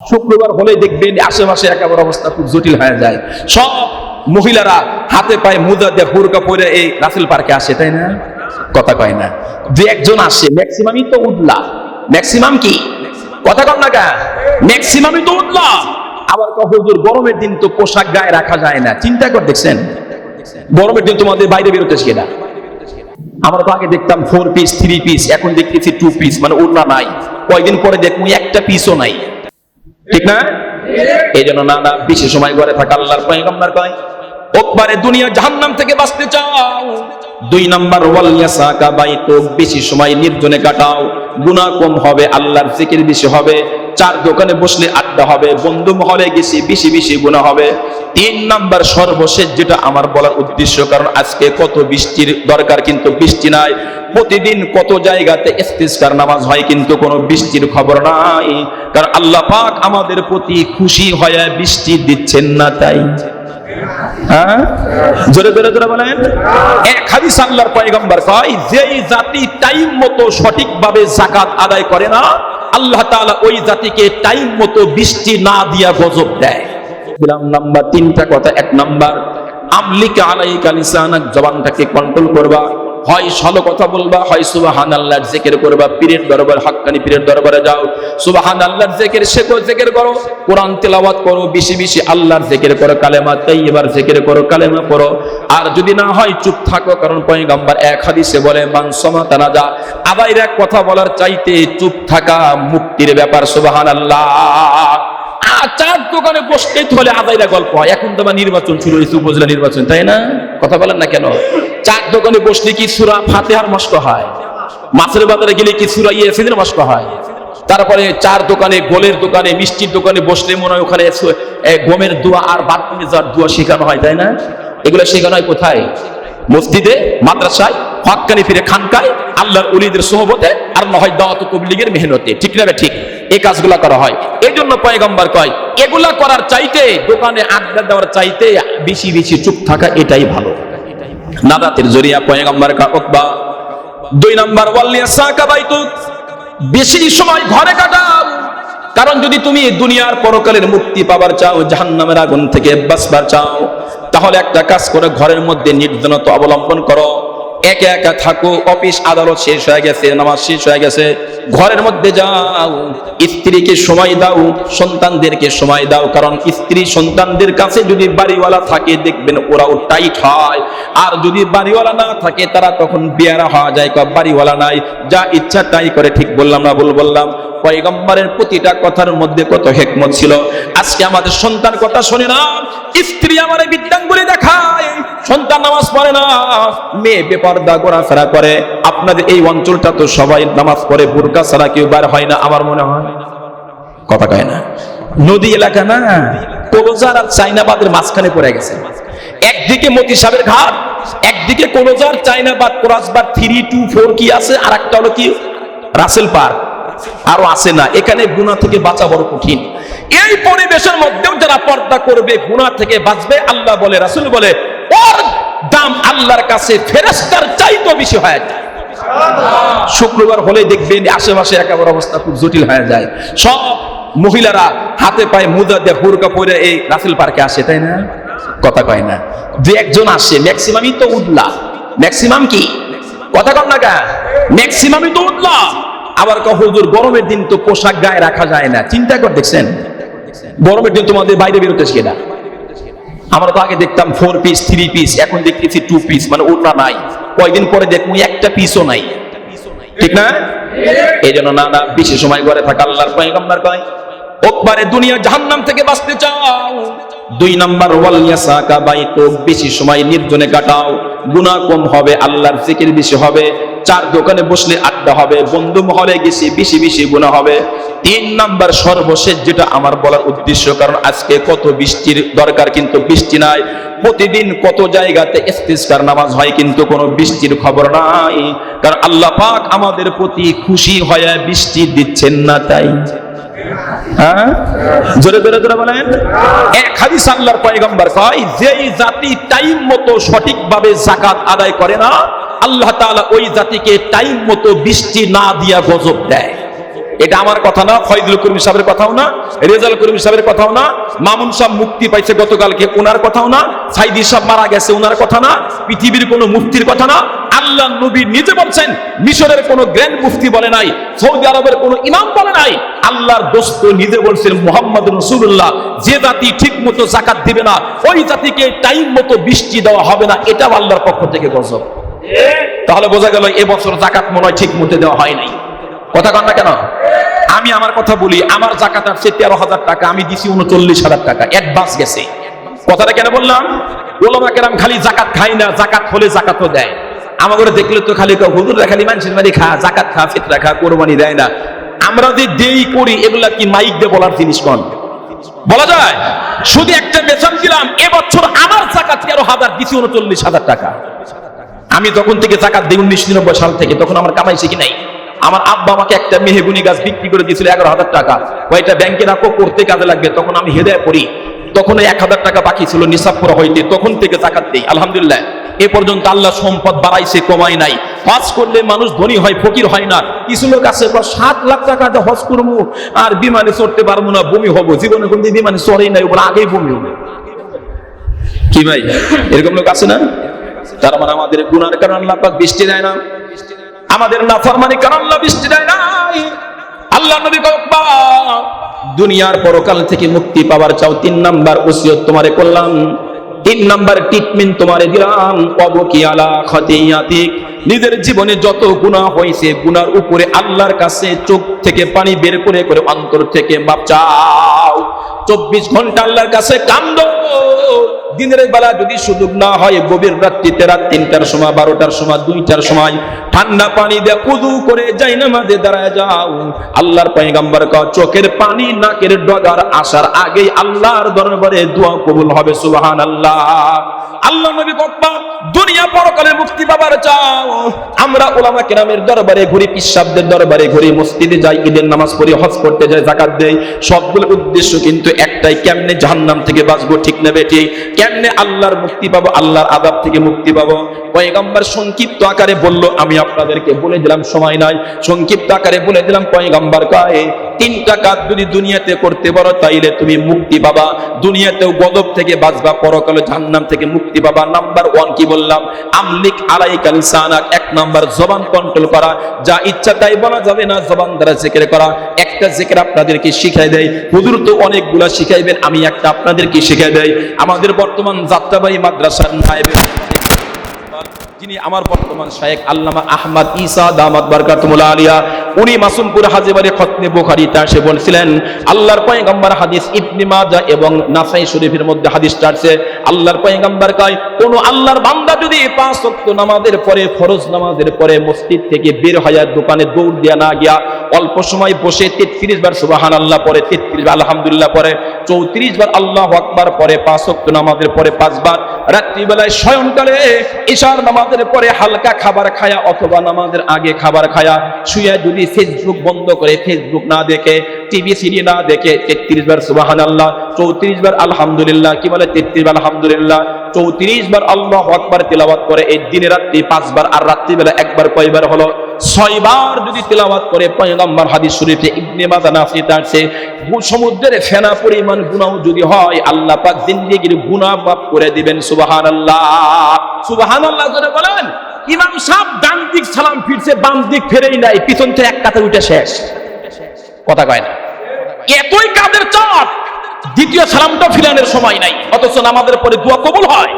শুক্রবার হলে দেখবেন আশেপাশে একেবারে অবস্থা খুব জটিল হয়ে যায়। সব মহিলারা হাতে পায়ে মুদা দিয়ে হুরকা পরে এই রাসেল পার্কে আসে, তাই না? কথা কয় না। যে একজন আসে, ম্যাক্সিমামই তো উঠলা ম্যাক্সিমাম কি? কথা কন না কেন? ম্যাক্সিমামই তো উঠলা আবার হুজুর, গরমের দিন তো পোশাক গায়ে রাখা যায় না। চিন্তা করে, দেখছেন? গরমের দিন তোমাদের বাইরে বেরোতে না। আমরা তো আগে দেখতাম ফোর পিস থ্রি পিস এখন দেখতেছি টু পিস মানে ওড়না নাই। কয়দিন পরে দেখুন একটা পিসও নাই। ঠিক না? এই জন্য না না বেশি সময় ঘরে থাকা আল্লাহর পয়গম্বর কয় ওকবারে দুনিয়া জাহান্নাম থেকে বাঁচতে চাও। দুই নাম্বার ওয়াল ইয়াসাকা বাইতো বেশি সময় নির্জনে কাটাও। গুনাহ কম হবে, আল্লাহর জিকির বেশি হবে। চার দোকানে বসলে আড্ডা হবে, বন্ধু মহলে গেছি, বেশি বেশি গুনাহ হবে। তিন নাম্বার সর্বশেষ যেটা আমার বলার উদ্দেশ্য, কারণ আজকে কত বৃষ্টির দরকার কিন্তু বৃষ্টি নাই। প্রতিদিন কত জায়গাতে ইস্তিসকার নামাজ হয় কিন্তু কোনো বৃষ্টির খবর নাই। কারণ আল্লাহ পাক আমাদের প্রতি খুশি হয়ে বৃষ্টি দিচ্ছেন না তাই। হ্যাঁ? জোরে জোরে বলেন। এক আল্লাহর যেই জাতি টাইম মতো সঠিকভাবে জাকাত আদায় করে না আল্লাহ তালা ওই জাতিকে টাইম মতো বৃষ্টি না দিয়া গজব দেয়। নাম্বার তিনটা কথা, এক নাম্বার আমলিকা আলাইকা লিসানাক, জবানটাকে কন্ট্রোল করবা। হয় ভালো কথা বলবা, হয় সুবাহান আল্লাহর জিকির করবা, পীরের দরবার হাক্কানি পীরের দরবারে যাও। সুবাহান আল্লাহর জিকির শেখো, জেকের করো। কোরআন তেলাওয়াত করো, বেশি বেশি আল্লাহর জিকির করো, কালেমা তাইয়্যিবার জিকির করো, কালেমা পড়ো। আর যদি না হয়, চুপ থাকো, কারণ পয়গম্বর এক হাদিসে বলে, মান সমা তানাজা। আবার এক কথা বলার চাইতে চুপ থাকা মুক্তির ব্যাপার সুবাহান আল্লাহ চার দোকানে বসতে হলে আদায়রা গল্প হয়। এখন তো আবার নির্বাচন শুরু হয়েছে, উপজেলা নির্বাচন, তাই না? কথা বলেন না কেন? চার দোকানে বসলে কি সুরা ফাতেহার মস্ক হয়? মাছের বাজারে গেলে কি সুরা ইয়েসিনের মস্ক হয়? তারপরে চার দোকানে, গোলের দোকানে, মিষ্টির দোকানে বসলে মনে হয় ওখানে গমের দোয়া আর বাথরুমে যাওয়ার দোয়া শেখানো হয়, তাই না? এগুলো শেখানো হয় কোথায়? মসজিদে, মাদ্রাসায়, হকানি ফিরে খানকায়, আল্লাহর উলিদের সোহবতে আর না হয় দাওয়াত তবলিগের মেহনতে। ঠিক না ঠিক? এই কাজগুলা করা হয়। এই জন্য পয়গম্বর কয়, এগুলা করার চাইতে দোকানে আড্ডা দেওয়ার চাইতে বেশি বেশি চুপ থাকা এটাই ভালো। নাদাতের জরিয়া পয়গম্বর কা উকবা। দুই নাম্বার, ওয়াল্লিয়া সাকা বাইতুক। বেশি সময় ঘরে কাটাও। কারণ যদি তুমি দুনিয়ার পরকালের মুক্তি পাবার চাও, জাহান্নামের আগুন থেকে বাঁচবার চাও, তাহলে একটা কাজ করে ঘরের মধ্যে নির্জনতা অবলম্বন করো। একা একা থাকো, অফিস আদালত শেষ হয়ে গেছে, নামাজ শেষ হয়ে গেছে। ঘরের মধ্যে যাও, স্ত্রীকে সময় দাও, সন্তানদেরকে সময় দাও, কারণ স্ত্রী সন্তানদের কাছে যদি বাড়িওয়ালা থাকে, দেখবেন ওরাও টাইট হয়। আর যদি বাড়িওয়ালা না থাকে, তারা তখন বিয়ারা হওয়া যায় বাড়িওয়ালা নাই, যা ইচ্ছা তাই করে, ঠিক বললাম না বল বললাম? পয়গম্বরের প্রতিটা কথার মধ্যে কত হেকমত ছিল? আজকে আমাদের সন্তান কথা শোনে না। স্ত্রী আমার বিদ্যাঙ্গুলি দেখায়। সন্তান নামাজ পড়ে না। মেয়ে বেপর্দা, ঘোরাফেরা করে। আপনাদের এই অঞ্চলটা তো সবাই নামাজ পড়ে, বুরকা ছাড়া কেউ বার হয় না, আমার মনে হয়। কথা কয় না। নদী এলাকা না? কলোজার আর চাইনাবাদের মাঝখানে পড়ে গেছে। একদিকে মতি সাহেবের ঘাট, একদিকে কলোজার, চাইনাবাদ, কোরাসবাদ, থ্রি টু ফোর কি আছে? আর একটা হলো কি? Russell Park. আরও আছে না। এখানে গুণা থেকে বাঁচা বড় কঠিন। এই পরিবেশের মধ্যেও যারা পর্দা করবে গুণা থেকে বাঁচবে, আল্লাহ বলে, রাসুল বলে, ওর দাম আল্লাহর কাছে ফেরেস্তার চাইতো বেশি হয়ে যায়। শুক্রবার হলে দেখবেন আশেপাশে একেবারে অবস্থা খুব জটিল হয়ে যায়। সব মহিলারা হাতে পায়ে মুদা দিয়ে হুরকা পরে এই রাসেল পার্কে আসে, তাই না? কথা কয় না। যে একজন আসে, ম্যাক্সিমামই তো উঠলা ম্যাক্সিমাম কি? কথা কন না ম্যাক্সিমামই তো উঠলা আবার কহ হুজুর, গরমের দিন তো পোশাক গায়ে রাখা যায় না। চিন্তা করে, দেখছেন? গরমের দিন তোমাদের বাইরে বেরোতে না। আমরা তো আগে দেখতাম ফোর পিস থ্রি পিস এখন দেখতেছি টু পিস মানে ওটা নাই। কয়েকদিন পরে দেখুন একটা পিসও নাই। ঠিক না? এই জন্য না না বেশি সময় ঘরে থাকা আল্লাহর পয়গম্বর কয় ওকবারে দুনিয়া জাহান্নাম থেকে বাঁচতে চাও। দুই নাম্বার, ওয়াল ইয়াসাকা বাইতো বেশি সময় নির্জনে কাটাও। গুনাহ কম হবে, আল্লাহর জিকির বেশি হবে। চার দোকানে বসলে আড্ডা হবে, বন্ধু মহলে গেছি, বেশি বেশি গুনাহ হবে। তিন নাম্বার, সর্বশেষ যেটা আমার বলার উদ্দেশ্য, কারণ আজকে কত বৃষ্টির দরকার কিন্তু বৃষ্টি নাই। প্রতিদিন কত জায়গাতে ইস্তিসকার নামাজ হয় কিন্তু কোনো বৃষ্টির খবর নাই। কারণ আল্লাহ পাক আমাদের প্রতি খুশি হয়ে বৃষ্টি দিচ্ছেন না তাই। জোরে জোরে জোরে বলেন। এক হাদিস আল্লাহর পয়গম্বর কয়, যেই জাতি টাইম মতো সঠিকভাবে জাকাত আদায় করে না, আল্লাহ তাআলা ওই জাতিকে টাইম মতো বৃষ্টি না দিয়া গজব দেয়। এটা আমার কথা না ফয়দুল করিম সাহেবের কথাও না, রেজাল করিম সাহেবের কথাও না, মামুন সাহেব মুক্তি পাইছে গতকালকে ওনার কথাও না, সাইদি সাহেব মারা গেছে ওনার কথা না, পৃথিবীর কোনো মুক্তির কথা না আল্লাহ নবী নিজে বলছেন, মিশরের কোনো গ্র্যান্ড মুফতি বলে নাই, সৌদি আরবের কোনো ইমাম বলে নাই। আল্লাহর দোস্ত নিজে বলছেন মোহাম্মদ রসুল্লাহ যে জাতি ঠিক মতো জাকাত দিবে না, ওই জাতিকে টাইম মতো বৃষ্টি দেওয়া হবে না, এটাও আল্লাহর পক্ষ থেকে গজব। তাহলে বোঝা গেল, এবছর জাকাত মনে হয় ঠিক মতো দেওয়া হয় নাই। কথা কন না কেন? আমি আমার কথা বলি, আমার জাকাত আসছে তেরো হাজার টাকা, আমি দিছি উনচল্লিশ হাজার টাকা অ্যাডভান্স গেছে। কথাটা কেন বললাম? ওলামা কেরাম খালি জাকাত খাই না জাকাত হলে জাকাতও দেয়। আমাদের দেখলে তো খালি কয়, হুজুররা খালি মানুষের বাড়ি খা জাকাত খা ফিতরা খা কোরবানি দেয় না। আমরা যে দেই করি এগুলা কি মাইক দিয়ে বলার জিনিস কন? বলা যায়? শুধু একটা বেতন দিলাম এবছর আমার জাকাত তেরো হাজার? দিছি উনচল্লিশ হাজার টাকা। আমি তখন থেকে জাকাত দিই উনিশ নিরানব্বই সাল থেকে তখন আমার কামাই শিখি নাই? আমার আব্বা আমাকে একটা মেহেগুনি গাছ বিক্রি করে দিয়েছিল এগারো হাজার টাকা। কয়টা ব্যাংকে রাখো করতে কাজে লাগবে। তখন আমি হেদায় পড়ি তখন এক হাজার টাকা বাকি ছিল, নিসাব করা হইতে। তখন থেকে জাকাত দিই, আলহামদুলিল্লাহ। এ পর্যন্ত আল্লাহ সম্পদ বাড়াইছে কমাই নাই। হজ করলে মানুষ ধনী হয়, ফকির হয় না। কিছু লোক আছে সাত লাখ টাকা দিয়ে হজ করব, আর বিমানে চড়তে পারব না, বমি হব। জীবনে কোনদিন বিমানে চড়েই নাই ওগুলো আগেই বমি হবে। কি ভাই? এরকম লোক আছে না? তার মানে আমাদের গুনার কারণ আল্লাহ বৃষ্টি দেয় না। আমাদের নাফরমানি কারণ আল্লাহ বৃষ্টি দেয় না আল্লাহ নবী কবা দুনিয়ার পরকাল থেকে মুক্তি পাওয়ার চাও। তিন নাম্বার ওসিয়ত তোমারে করলাম। তিন নাম্বার ট্রিটমেন্ট তোমারে দিলাম। অবকি আলা খতিয়াতিক। নিজের জীবনে যত গুনাহ হয়েছে, গুনার উপরে আল্লাহর কাছে চোখ থেকে পানি বের করে করে অন্তর থেকে মাপ চাও। চব্বিশ ঘণ্টা আল্লাহর কাছে কান্দ। দিনের বেলা যদি সুযোগ না হয়, গভীর রাত্রিতে রাত তিনটার সময়, বারোটার সময়, দুইটার সময়, ঠান্ডা পানি দিয়ে কুদু করে যাই না মাঝে দাঁড়ায় যাও। আল্লাহর পাইগাম্বার ক চোখের পানি নাকের ডগার আসার আগেই আল্লাহর দরবারে দোয়া কবুল হবে সুবাহান আল্লাহ আল্লাহ নবী কব্বা দুনিয়া পরকালে মুক্তি পাবার চাও। আমরা ওলামা কেরামের দরবারে ঘুরি, পিসাবদের দরবারে ঘুরি, মসজিদে যাই, ঈদের নামাজ পড়ি, হজ করতে যাই জাকাত দেই। সবগুলো উদ্দেশ্য কিন্তু একটাই, কেমনে জাহান্নাম থেকে বাঁচবো ঠিক না বেটি কেমনে আল্লাহর মুক্তি পাবো, আল্লাহর আদাব থেকে মুক্তি পাবো? পয়গাম্বার সংক্ষিপ্ত আকারে বলল, আমি আপনাদেরকে বলে দিলাম সময় নাই। সংক্ষিপ্ত আকারে বলে দিলাম, পয়গাম্বার কয়ে তিনটা কাজ যদি দুনিয়াতে করতে পারো, তাইলে তুমি মুক্তি পাবা। দুনিয়াতেও গদব থেকে বাঁচবা, পরকালে জাহান্নাম থেকে মুক্তি পাবা। নাম্বার ওয়ান কি বললাম, আমলিক আলাইকা লিসানাক। এক নাম্বার, জবান কন্ট্রোল করা। যা ইচ্ছা তাই বলা যাবে না, জবান দ্বারা জিকির করা। একটা জিকির আপনাদেরকে শিখাই দেয়। হুজুর তো অনেকগুলা শিখাইবেন, আমি একটা আপনাদেরকে শিখাই দেয় আমাদের বর্তমান যাত্রাবাড়ি মাদ্রাসার নায়েবে যিনি আমার বর্তমান শায়েক আল্লামা আহমদ ঈসা দামাত বারকাতুল আলিয়া, উনি মাসুমপুর হাজিবারে খতনে বুখারীতে সে বলছিলেন, আল্লাহর পয়গম্বর হাদিস ইবনে মাজাহ এবং নাসাই শরীফের মধ্যে হাদিস আছে আল্লাহর পয়গম্বর কয়, কোন আল্লাহর বান্দা যদি পাঁচ নামাজের পরে, ফরজ নামাজের পরে মসজিদ থেকে বের হয়ে দোকানে দৌড় দিয়া না গিয়া অল্প সময় বসে তেত্রিশ বার সুবাহান আল্লাহ পরে তেত্রিশ বার আলহামদুলিল্লাহ পরে চৌত্রিশ বার আল্লাহ আকবার পরে পাঁচ ওয়াক্ত নামাজের পরে পাঁচবার রাত্রিবেলায় শয়নকালে ঈশার নামাজের পরে হালকা খাবার খায়া অথবা নামাজের আগে খাবার খায়া শুয়ে যদি ফেসবুক বন্ধ করে, ফেসবুক না দেখে টিভি সিরিয়াল না দেখে তেত্রিশ বার সুবাহান আল্লাহ চৌত্রিশ বার আলহামদুলিল্লাহ, কি বলে তেত্রিশ বার আলহামদুলিল্লাহ, চৌত্রিশ বার আল্লাহ আকবার তেলাওয়াত করে এই দিনে রাত্রি পাঁচবার আর রাত্রিবেলা একবার কয়বার হলো? ছয়বার যদি করে হাদিস শরীফে ইবনে সমুদ্রের ফেনা পরিমাণ গুনাহ যদি হয়, আল্লাহ পাক করে দিবেন, সুবহানাল্লাহ। সুবহানাল্লাহ করে বলেন, ইমাম সাহেব ডান দিক সালাম ফিরছে, বাম দিক ফেরেই নাই, পিছন থেকে এক কাতে উঠে শেষ। কথা কয় না। এতই কাদের চাপ? দ্বিতীয় সালামটা ফিরানোর সময় নাই। অথচ নামাজের পরে দোয়া কবুল হয়।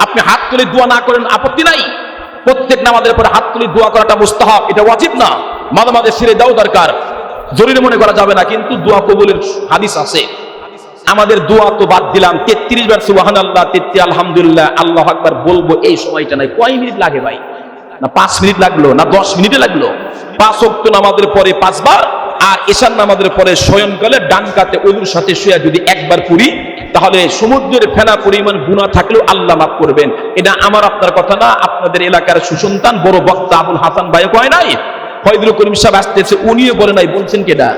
আপনি হাত তুলে দোয়া না করেন, আপত্তি নাই। প্রত্যেক নামাজের পরে হাত তুলে দোয়া করাটা মুস্তাহাব, এটা ওয়াজিব না। মাঝে মাঝে ছেড়ে দাও দরকার। জরুরি মনে করা যাবে না, কিন্তু দোয়া কবুলের হাদিস আছে। আমাদের দোয়া তো বাদ দিলাম। তেত্রিশ বার সুবাহান আল্লাহ তেত্রিশ আলহামদুলিল্লাহ, আল্লাহ আকবার বলব, এই সময়টা নাই। কয় মিনিট লাগে ভাই? না পাঁচ মিনিট লাগল, না দশ মিনিটে লাগল? পাঁচ অক্ত নামাজের পরে পাঁচবার আর ঈশান নামাজের পরে শয়নকালে ডান কাতে অজুর সাথে শুয়ে যদি একবার পড়ি, তাহলে সমুদ্রের ফেনা পরিমাণ গুণা থাকলেও আল্লাহ মাফ করবেন। এটা আমার আপনার কথা না, আপনাদের এলাকার সুসন্তান, বড় বক্তা আবুল হাসান ভাই কয় নাই? ফয়দুল করিম সাহেব আসতেছে, উনিও বলে নাই, বলছেন কেটা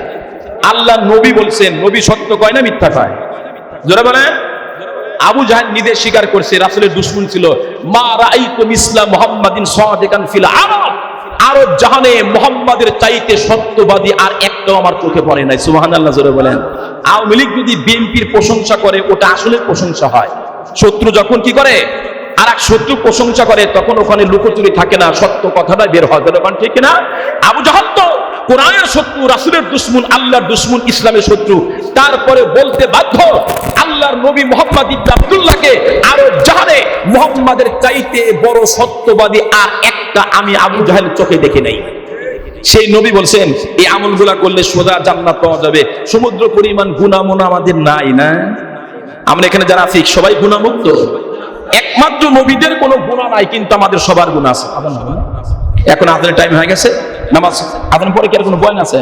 আল্লাহ নবী বলছেন, নবী সত্য কয় না মিথ্যা কয়? জোরে বলেন। আবু জাহান নিজে স্বীকার করছে, রাসুলের দুশ্মন ছিল, মা রাইতুম ইসলাম মুহাম্মাদিন সাদিকান ফিল আরও জাহানে মোহাম্মদের চাইতে সত্যবাদী আর একটাও আমার চোখে পড়ে নাই সুবাহান আল্লাহ জোরে বলেন। আওয়ামী লীগ যদি বিএনপির প্রশংসা করে, ওটা আসলে প্রশংসা হয়। শত্রু যখন কি করে? আর এক শত্রু প্রশংসা করে, তখন ওখানে লুকোচুরি থাকে না, সত্য কথাটা বের হয়। তখন ঠিক না আবু জাহাল তো কোরআনের শত্রু, রাসুলের দুশ্মন, আল্লাহর দুশ্মন, ইসলামের শত্রু। তারপরে বলতে বাধ্য আল্লাহর নবী মোহাম্মদ ইবনে আব্দুল্লাহকে আরও জাহানে মোহাম্মদের চাইতে বড় সত্যবাদী আর একটা আমি আবু জাহেল চোখে দেখে নেই। সেই নবী বলছেন, এই আমলগুলা করলে সোজা জান্নাত পাওয়া যাবে। সমুদ্র পরিমাণ গুণামুনা আমাদের নাই না? আমরা এখানে যারা আছি, সবাই গুণামুক্ত। একমাত্র নবীদের কোনো গুণা নাই, কিন্তু আমাদের সবার গুণা আছে? এখন আদানের টাইম হয়ে গেছে, নামাজ আদান পরে কি আর কোনো বয়ান আছে?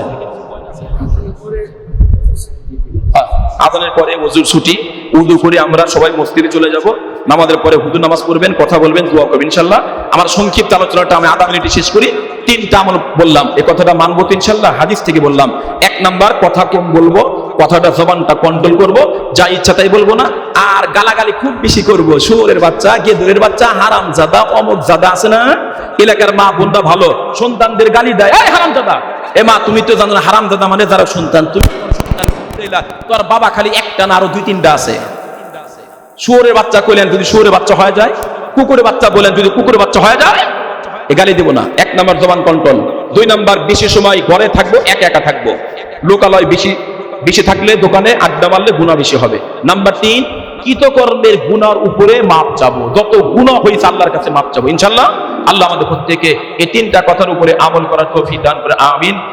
আদানের পরে ওজুর ছুটি। উদু করে আমরা সবাই মসজিদে চলে যাব। নামাজের পরে হুদু নামাজ পড়বেন, কথা বলবেন, দোয়া করবেন, ইনশাল্লাহ। আমার সংক্ষিপ্ত আলোচনাটা আমি আধা মিনিটে শেষ করি। তিনটা আমল বললাম এই কথাটা মানবো তো ইনশাল্লাহ, হাদিস থেকে বললাম। এক নাম্বার, কথা কম বলব, কথাটা জবানটা কন্ট্রোল করব, যা ইচ্ছা তাই বলব না। আর গালাগালি খুব বেশি করব, শুয়োরের বাচ্চা, গেদুরের বাচ্চা হারাম জাদা অমুক জাদা আছে না? এলাকার মা বোনটা ভালো, সন্তানদের গালি দেয় হারাম জাদা এ মা, তুমি তো জানো না হারাম জাদা মানে যারা সন্তান, তুমি দিলা, তোর বাবা খালি একটা না আরও দুই তিনটা আছে। শুয়োরের বাচ্চা কইলেন যদি শুয়োরের বাচ্চা হয়ে যায় কুকুরের বাচ্চা বলেন যদি কুকুরের বাচ্চা হয়ে যায় এ গালি না। এক জবান কন্ট্রোল। দুই বেশি সময় ঘরে থাকব একা একা থাকব। লোকালয় বেশি বেশি থাকলে দোকানে আড্ডা মারলে গুণা বেশি হবে। নাম্বার তিন কৃতকর্মের গুনার উপরে মাপ চাবো। যত গুণা হয়েছে আল্লাহর কাছে মাপ চাবো। ইনশাল্লাহ আল্লাহ আমাদের প্রত্যেকে এই তিনটা কথার উপরে আমল করার তৌফিক দান করে। আমিন।